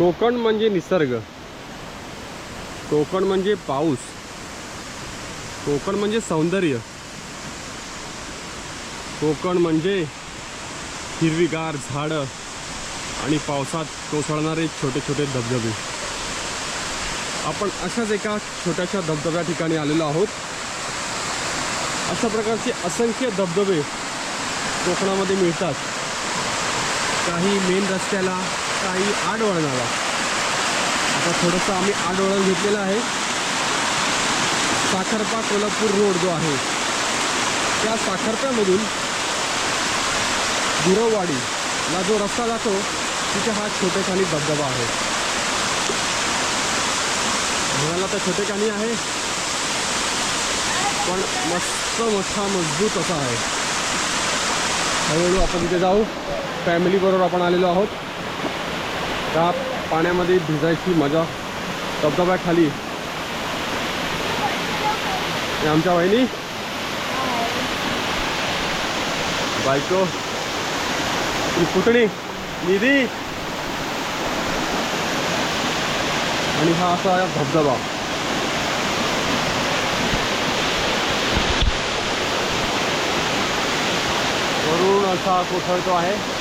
कोकण म्हणजे निसर्ग. कोकण म्हणजे पाऊस. कोकण म्हणजे सौंदर्य. कोकण म्हणजे हिरवीगार झाडं आणि पावसात कोसळणारे छोटे छोटे धबधबे. आपण अशाच एका छोट्याशा धबधब्या ठिकाणी आलेलो आहोत. अशा प्रकारचे असंख्य धबधबे कोकणामध्ये मिळतात. काही मेन रस्त्याला काही आडवळणाला आता थोडंसं आम्ही आडवळण घेतलेलं आहे. साखरपा कोल्हापूर रोड जो आहे त्या साखरप्यामधून गुरववाडीला जो रस्ता जातो तिथे हा छोटेखानी धबधबा आहे. म्हणाला तर छोटेखानी आहे पण मस्त मोठा मजबूत असा आहे. हळूहळू आपण तिथे जाऊ. फॅमिली बरोबर आपण आलेलो आहोत. त्या पाण्यामध्ये भिजायची मजा. धबधब्याखाली. आमच्या वहिनी. बायको. पुतणी. निधी. आणि हा असा धबधबा. वरून असा कोसळतो आहे.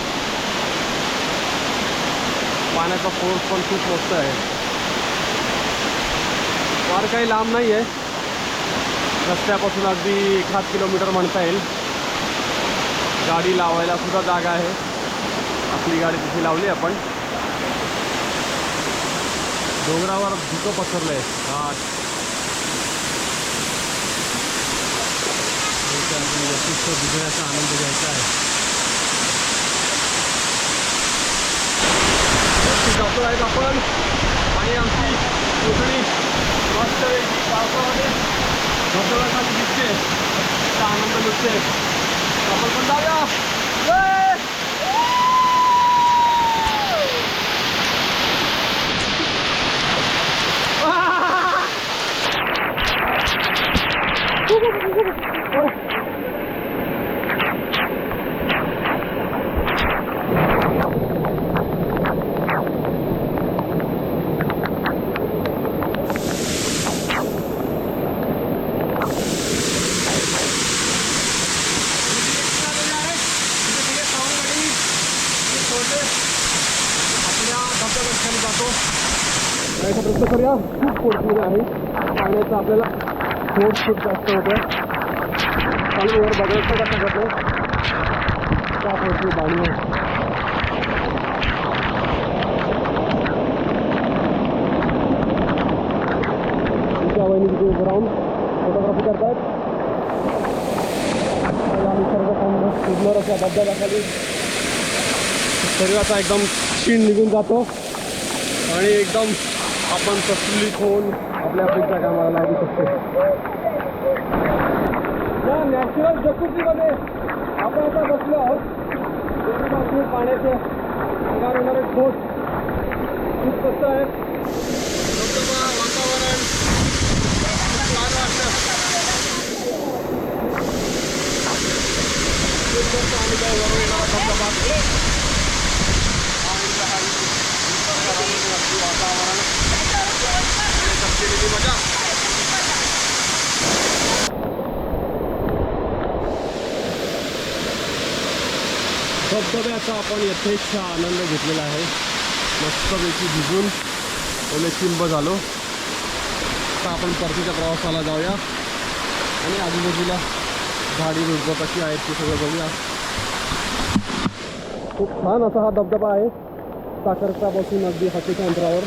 पाण्याचा फोर्स पण खूप मस्त आहे. फार काही लांब नाही आहे रस्त्यापासून अगदी एखाद किलोमीटर म्हणता येईल. गाडी लावायला सुद्धा जागा आहे. आपली गाडी तिथे लावली आपण. डोंगरावर धुकं पसरलं आहे आपण आनंद घ्यायचा आहे. ドライバーファンアイアンピースドリンマスターエイジパーパーでドライバーに行ってさあ、なんか乗って頑張るんだよ जायचा प्रयत्न करूया. खूप पोचलेला आहे. पाण्याचा आपल्याला फोर्स खूप जास्त होतं चालू वर बघायचं का शकत त्या पोचली पाणी आहे वहिनी तिथे उभं राहून फोटोग्राफी करतात त्याला आम्ही सर्व काम सुंदर धबधब्याखाली शरीराचा एकदम क्षीण निघून जातो. आणि एकदम आपण प्रफुल्लित होऊन आपल्या पुढच्या कामाला लागू शकतो. या नॅचरल जकुतीमध्ये आपण आता बसलो आहोत. पाण्याचे अंगार होणारे ठोस खूप मस्त आहे धबधबा वातावरण खूप छान वाटतं खूप मस्त अनुभव वरून येणारा धबधबा वातावरण केलेली मजा धबधब्याचा आपण यथेच्छ आनंद घेतलेला आहे. मस्तपैकी भिजून ओले चिंब झालो. आता आपण परतीच्या प्रवासाला जाऊया. आणि आजूबाजूला झाडी रुजबं कशी आहेत ते सगळं बघूया. खूप छान असा हा धबधबा आहे. साखरच्यापासून अगदी हातीच्या अंतरावर.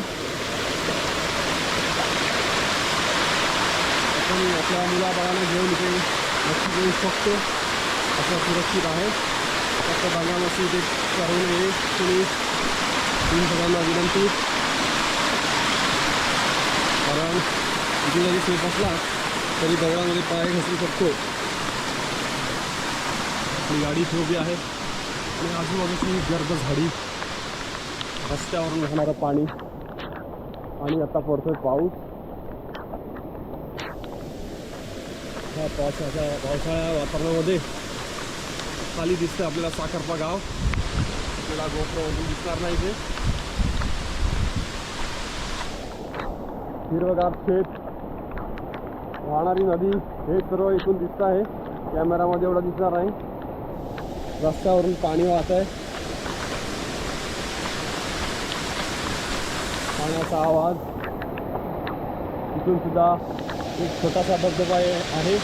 आपण आपल्या मुलाबाळांना घेऊन इथे नक्की घेऊ शकतो. असं सुरक्षित आहे. फक्त भागामध्ये इथे करू नये तुम्ही तुम्ही सगळ्यांना विनंती. कारण इथे जरी सेफ असला तरी दगडामध्ये पाय घसरू शकतो. गाडी उभी आहे. आणि आजूबाजूची गर्द झाडी रस्त्यावरून वाहणारं पाणी. आणि आता पडतोय पाऊस. ह्या पावसाच्या पावसाळ्या वातावरणामध्ये खाली दिसतं आपल्याला साखरपा गाव. आपल्याला गोप्रोमधून दिसणार नाही ते. हिरवगार शेत. वाहणारी नदी हे सर्व इथून दिसत आहे. कॅमेरामध्ये एवढं दिसणार आहे रस्त्यावरून पाणी वाहत आहे. पाण्याचा आवाज. इथून सुद्धा एक छोटासा धबधबा आहे. आहे.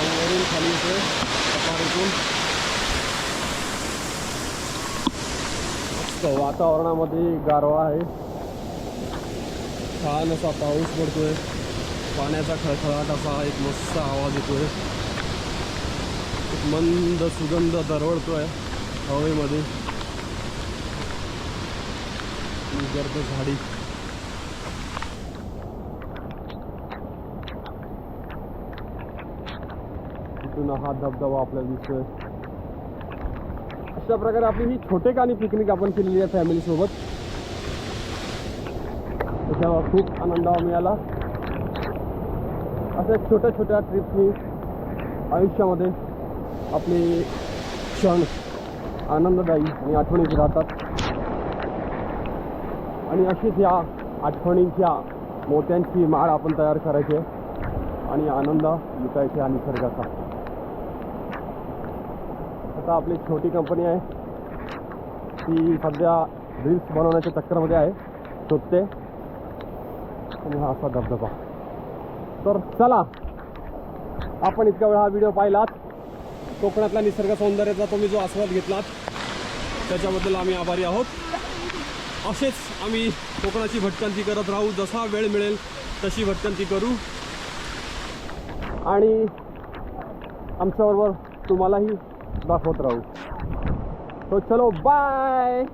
वरून खाली येतो सफारीतून वातावरणामध्ये गारवा आहे. छान असा पाऊस पडतोय. पाण्याचा खळखळाट असा एक मस्त आवाज येतोय. एक मंद सुगंध दरवळतोय हवेमध्ये. गर्द झाडी. तिथून हा धबधबा आपल्याला दिसतोय. अशा प्रकारे आपली ही छोटे छोटेखानी पिकनिक आपण केलेली आहे फॅमिली सोबत. त्याच्यावर खूप आनंद मिळाला. अशा छोट्या छोट्या ट्रिपनी आयुष्यामध्ये आपले क्षण आनंददायी आणि आठवणीत राहतात. आणि अशीच या आठवणींच्या मोत्यांची माळ आपण तयार करायची आहे. आणि आनंद लुटायचे आणि निसर्गाचा. आता आपली छोटी कंपनी आहे. ती सध्या रील्स बनवण्याच्या चक्करमध्ये आहे. शोधते. आणि हा असा धबधबा. तर चला आपण इतका वेळ हा व्हिडिओ पाहिलात. कोकणातल्या निसर्ग सौंदर्याचा तुम्ही जो आस्वाद घेतलात त्याच्याबद्दल आम्ही आभारी आहोत. असेच आम्ही कोकणाची भटकंती करत राहू. जसा वेळ मिळेल तशी भटकंती करू. आणि आमच्याबरोबर तुम्हालाही दाखवत राहू. तो चलो बाय